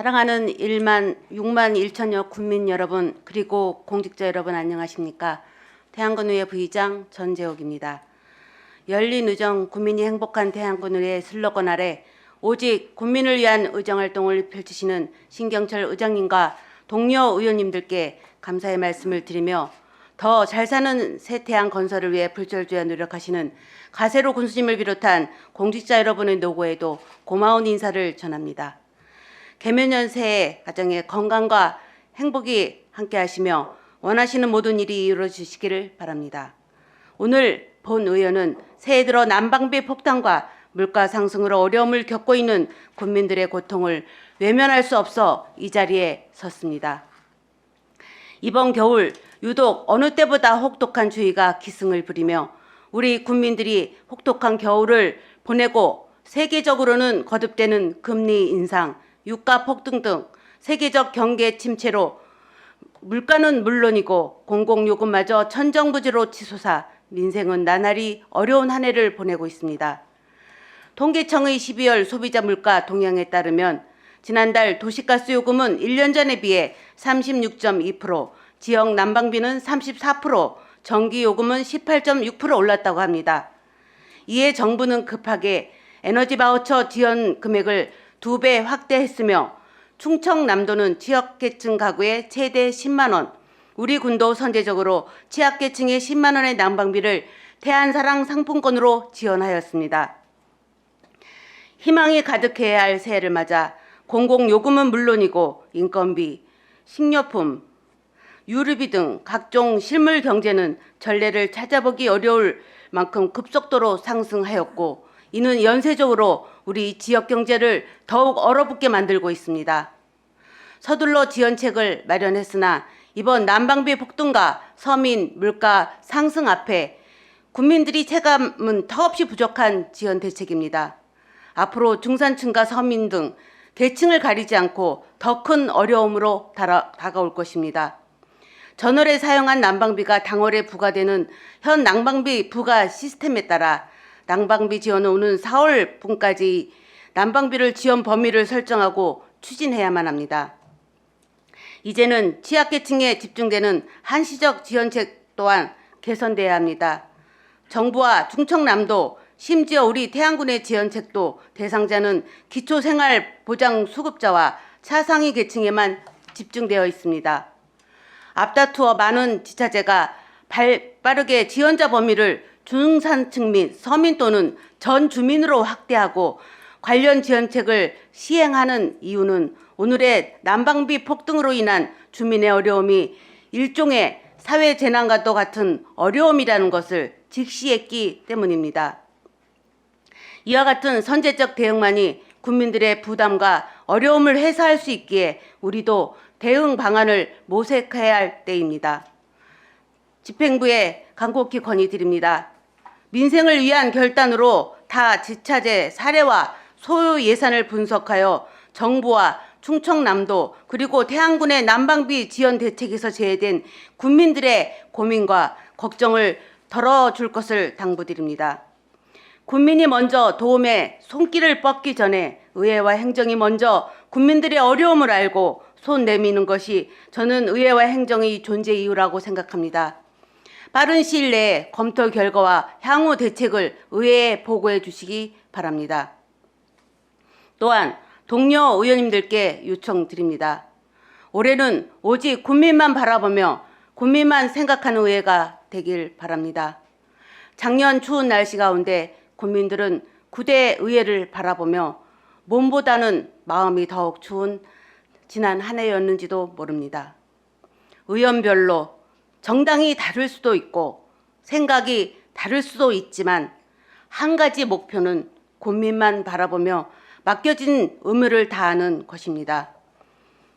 사랑하는 1만 6만 1천여 국민 여러분 그리고 공직자 여러분 안녕하십니까? 태양권의회 부의장 전재옥입니다. 열린 의정 국민이 행복한 태양권의회 슬로건 아래 오직 국민을 위한 의정 활동을 펼치시는 신경철 의장님과 동료 의원님들께 감사의 말씀을 드리며 더 잘 사는 새 태양 건설을 위해 불철주야 노력하시는 가세로 군수님을 비롯한 공직자 여러분의 노고에도 고마운 인사를 전합니다. 개면연 새해 가정의 건강과 행복이 함께하시며 원하시는 모든 일이 이루어지시기를 바랍니다. 오늘 본 의원은 새해 들어 난방비 폭탄과 물가 상승으로 어려움을 겪고 있는 국민들의 고통을 외면할 수 없어 이 자리에 섰습니다. 이번 겨울 유독 어느 때보다 혹독한 추위가 기승을 부리며 우리 국민들이 혹독한 겨울을 보내고 세계적으로는 거듭되는 금리 인상, 유가 폭등 등 세계적 경제 침체로 물가는 물론이고 공공요금마저 천정부지로 치솟아 민생은 나날이 어려운 한 해를 보내고 있습니다. 통계청의 12월 소비자 물가 동향에 따르면 지난달 도시가스 요금은 1년 전에 비해 36.2%, 지역 난방비는 34%, 전기 요금은 18.6% 올랐다고 합니다. 이에 정부는 급하게 에너지 바우처 지원 금액을 두 배 확대했으며 충청남도는 취약계층 가구에 최대 10만 원, 우리 군도 선제적으로 취약계층의 10만 원의 난방비를 태안사랑 상품권으로 지원하였습니다. 희망이 가득해야 할 새해를 맞아 공공요금은 물론이고 인건비, 식료품, 유류비 등 각종 실물 경제는 전례를 찾아보기 어려울 만큼 급속도로 상승하였고 이는 연쇄적으로 우리 지역 경제를 더욱 얼어붙게 만들고 있습니다. 서둘러 지원책을 마련했으나 이번 난방비 폭등과 서민 물가 상승 앞에 국민들이 체감은 터없이 부족한 지원 대책입니다. 앞으로 중산층과 서민 등 계층을 가리지 않고 더 큰 어려움으로 다가올 것입니다. 전월에 사용한 난방비가 당월에 부과되는 현 난방비 부과 시스템에 따라 난방비 지원은 오는 4월 분까지 난방비를 지원 범위를 설정하고 추진해야만 합니다. 이제는 취약계층에 집중되는 한시적 지원책 또한 개선돼야 합니다. 정부와 충청남도 심지어 우리 태안군의 지원책도 대상자는 기초생활보장수급자와 차상위 계층에만 집중되어 있습니다. 앞다투어 많은 지자체가 발, 빠르게 지원자 범위를 중산층 및 서민 또는 전 주민으로 확대하고 관련 지원책을 시행하는 이유는 오늘의 난방비 폭등으로 인한 주민의 어려움이 일종의 사회 재난과도 같은 어려움이라는 것을 직시했기 때문입니다. 이와 같은 선제적 대응만이 국민들의 부담과 어려움을 해소할 수 있기에 우리도 대응 방안을 모색해야 할 때입니다. 집행부에 간곡히 건의드립니다. 민생을 위한 결단으로 타 지차제 사례와 소요 예산을 분석하여 정부와 충청남도 그리고 태안군의 난방비 지원 대책에서 제외된 국민들의 고민과 걱정을 덜어줄 것을 당부드립니다. 국민이 먼저 도움에 손길을 뻗기 전에 의회와 행정이 먼저 국민들의 어려움을 알고 손 내미는 것이 저는 의회와 행정의 존재 이유라고 생각합니다. 빠른 시일 내에 검토 결과와 향후 대책을 의회에 보고해 주시기 바랍니다. 또한 동료 의원님들께 요청드립니다. 올해는 오직 국민만 바라보며 국민만 생각하는 의회가 되길 바랍니다. 작년 추운 날씨 가운데 국민들은 구대 의회를 바라보며 몸보다는 마음이 더욱 추운 지난 한 해였는지도 모릅니다. 의원별로 정당이 다를 수도 있고 생각이 다를 수도 있지만 한 가지 목표는 국민만 바라보며 맡겨진 의무를 다하는 것입니다.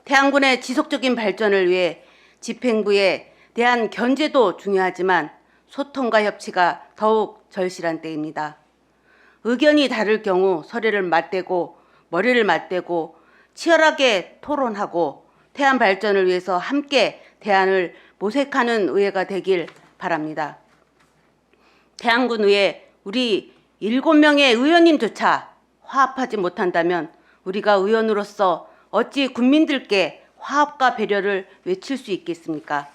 태안군의 지속적인 발전을 위해 집행부에 대한 견제도 중요하지만 소통과 협치가 더욱 절실한 때입니다. 의견이 다를 경우 서류를 맞대고 머리를 맞대고 치열하게 토론하고 태안 발전을 위해서 함께 대안을 모색하는 의회가 되길 바랍니다. 태안군 의회 우리 일곱 명의 의원님조차 화합하지 못한다면 우리가 의원으로서 어찌 국민들께 화합과 배려를 외칠 수 있겠습니까?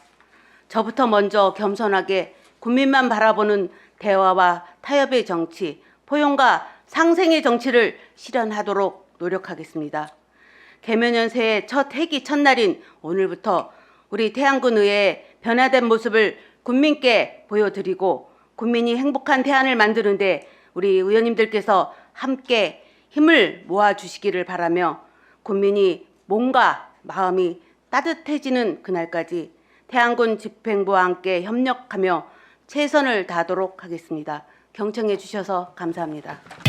저부터 먼저 겸손하게 국민만 바라보는 대화와 타협의 정치, 포용과 상생의 정치를 실현하도록 노력하겠습니다. 개면연 새해 첫 회기 첫날인 오늘부터 우리 태안군 의회의 변화된 모습을 국민께 보여드리고 국민이 행복한 태안을 만드는데 우리 의원님들께서 함께 힘을 모아 주시기를 바라며 국민이 몸과 마음이 따뜻해지는 그날까지 태안군 집행부와 함께 협력하며 최선을 다하도록 하겠습니다. 경청해 주셔서 감사합니다.